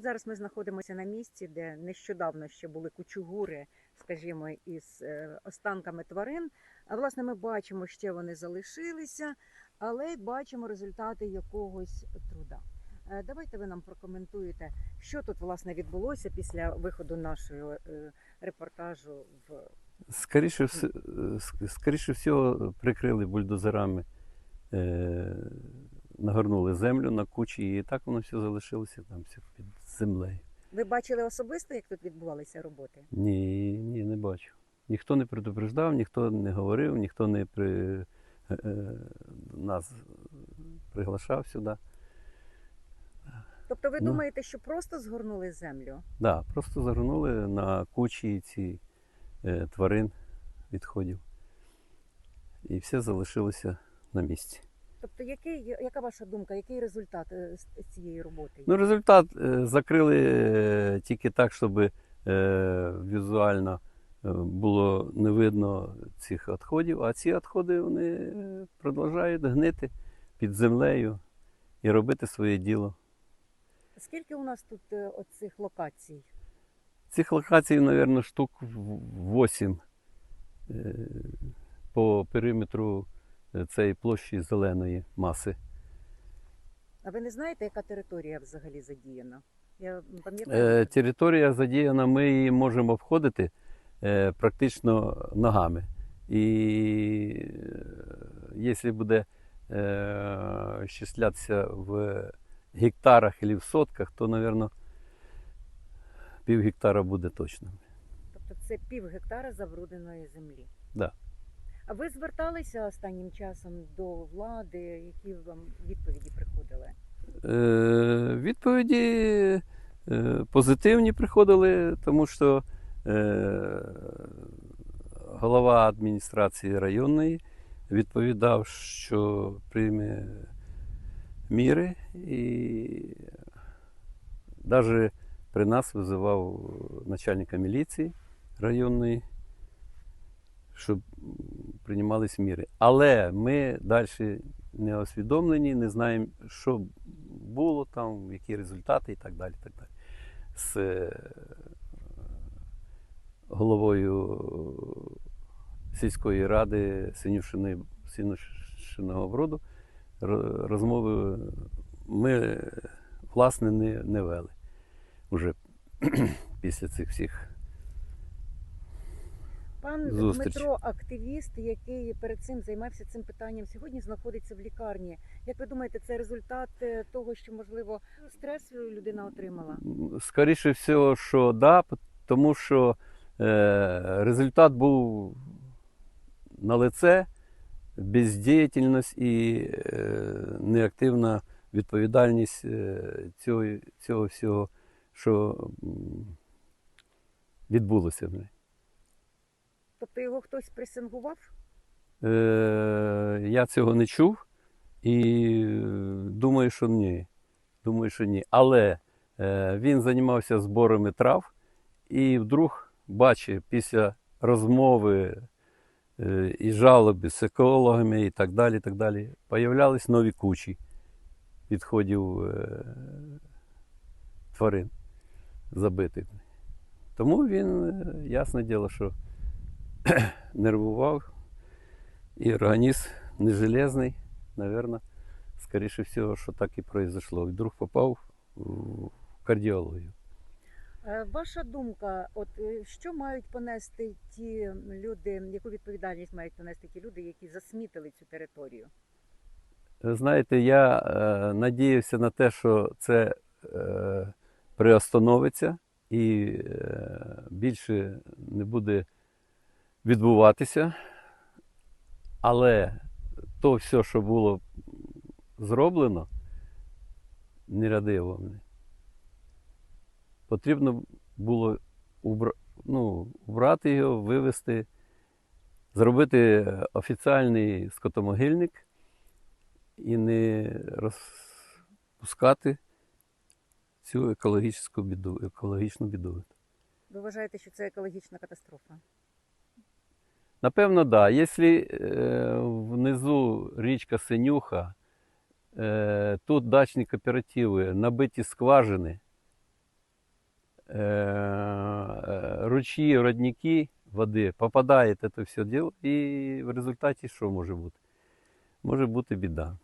Зараз ми знаходимося на місці, де нещодавно ще були кучугури, скажімо, із е, останками тварин. А власне ми бачимо, ще вони залишилися, але й бачимо результати якогось труда. Е, Давайте ви нам прокоментуєте, що тут власне відбулося після виходу нашого е, репортажу в Скоріше, скоріше всього, прикрили бульдозерами, нагорнули землю на кучі, і так воно все залишилося там все під землею. ви бачили особисто, як тут відбувалися роботи? Ні, ні, не бачу. Ніхто не предупреждав, ніхто не говорив, ніхто не при, е, е, нас приглашав сюди. Тобто, ви Ну. думаєте, що просто згорнули землю? Да, просто загорнули на кучі ці е, тварин відходів. І все залишилося на місці. Тобто, який, яка ваша думка, який результат е, з цієї роботи? Ну, результат е, закрили е, тільки так, щоб візуально було не видно цих відходів, а ці відходи вони продовжують гнити під землею і робити своє діло. Скільки у нас тут оцих локацій? Цих локацій, мабуть, штук 8 по периметру цієї площі зеленої маси. А ви не знаєте, яка територія взагалі задіяна? Я пам'ятаю. Е, територія задіяна, ми її можемо обходити е, практично ногами. І е, якщо буде щислятися в гектарах або в сотках, то, мабуть, пів гектара буде точно. Тобто це пів гектара забрудненої землі. Да. Ви зверталися останнім часом до влади, які вам відповіді приходили? Е, відповіді е, позитивні приходили, тому що е, голова адміністрації районної відповідав, що прийме міри і навіть при нас визивав начальника міліції районної, щоб приймались міри. Але ми далі не освідомлені, не знаємо, що було там, які результати і так далі. Так далі. З е, головою сільської ради Синюшини, Синюшиного броду ро- розмови ми, власне, не, не вели уже після цих всіх. Пан Зустріч. Дмитро, активіст, який перед цим займався цим питанням, сьогодні знаходиться в лікарні. Як ви думаєте, це результат е, того, що можливо стрес людина отримала? Скоріше всього, що да, тому що е, результат був на лице, бездіяльність і е, неактивна відповідальність е, цього, цього всього, що відбулося в неї. Тобто його хтось пресингував? Е, я цього не чув і думаю, що ні. Думаю, що ні. Але е, він займався зборами трав і вдруг бачив після розмови е, і жалоби з екологами і так далі, так далі, появлялись нові кучі відходів е, тварин забитих. Тому він, е, ясне діло, що нервував, і організм не железний, напевно, скоріше всього, що так і произошло. І вдруг попав в кардіологію. Е, Ваша думка, от е, що мають понести ті люди, яку відповідальність мають понести ті люди, які засмітили цю територію? Знаєте, я е, надіявся на те, що це е, приостановиться і е, більше не буде відбуватися. Але то все, що було зроблено, нерадиво мені. Потрібно було убра... ну, убрати його, вивезти, зробити офіціальний скотомогильник і не розпускати цю екологічну біду, екологічну біду. Ви вважаєте, що це екологічна катастрофа? Напевно. Да. Якщо е, внизу річка Синюха, е, тут дачні кооперативи, набиті скважини, е, е, ручьи, родники води, попадає це все діло, і в результаті що може бути? Може бути біда.